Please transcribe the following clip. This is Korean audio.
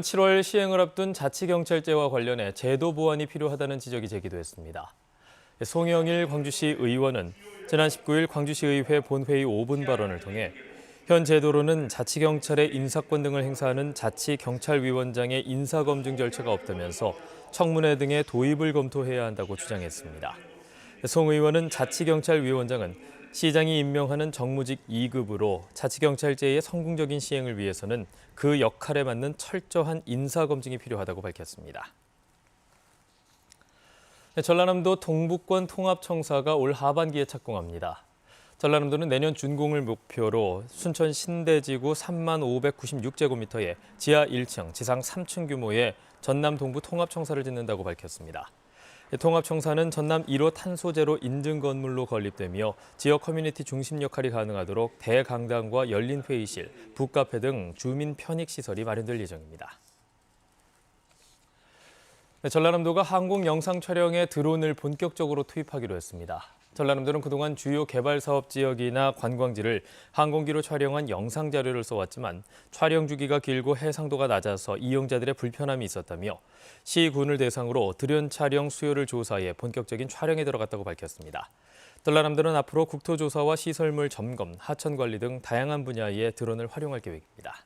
7월 시행을 앞둔 자치경찰제와 관련해 제도 보완이 필요하다는 지적이 제기됐습니다. 송영일 광주시 의원은 지난 19일 광주시의회 본회의 5분 발언을 통해 현 제도로는 자치경찰의 인사권 등을 행사하는 자치경찰위원장의 인사검증 절차가 없다면서 청문회 등의 도입을 검토해야 한다고 주장했습니다. 송 의원은 자치경찰위원장은 시장이 임명하는 정무직 2급으로 자치경찰제의 성공적인 시행을 위해서는 그 역할에 맞는 철저한 인사검증이 필요하다고 밝혔습니다. 네, 전라남도 동북권 통합청사가 올 하반기에 착공합니다. 전라남도는 내년 준공을 목표로 순천 신대지구 3만 596제곱미터의 지하 1층, 지상 3층 규모의 전남 동부 통합청사를 짓는다고 밝혔습니다. 통합청사는 전남 1호 탄소제로 인증 건물로 건립되며 지역 커뮤니티 중심 역할이 가능하도록 대강당과 열린 회의실, 북카페 등 주민 편익 시설이 마련될 예정입니다. 네, 전라남도가 항공 영상 촬영에 드론을 본격적으로 투입하기로 했습니다. 전라남도는 그동안 주요 개발 사업 지역이나 관광지를 항공기로 촬영한 영상 자료를 써왔지만 촬영 주기가 길고 해상도가 낮아서 이용자들의 불편함이 있었다며 시군을 대상으로 드론 촬영 수요를 조사해 본격적인 촬영에 들어갔다고 밝혔습니다. 전라남도는 앞으로 국토조사와 시설물 점검, 하천 관리 등 다양한 분야에 드론을 활용할 계획입니다.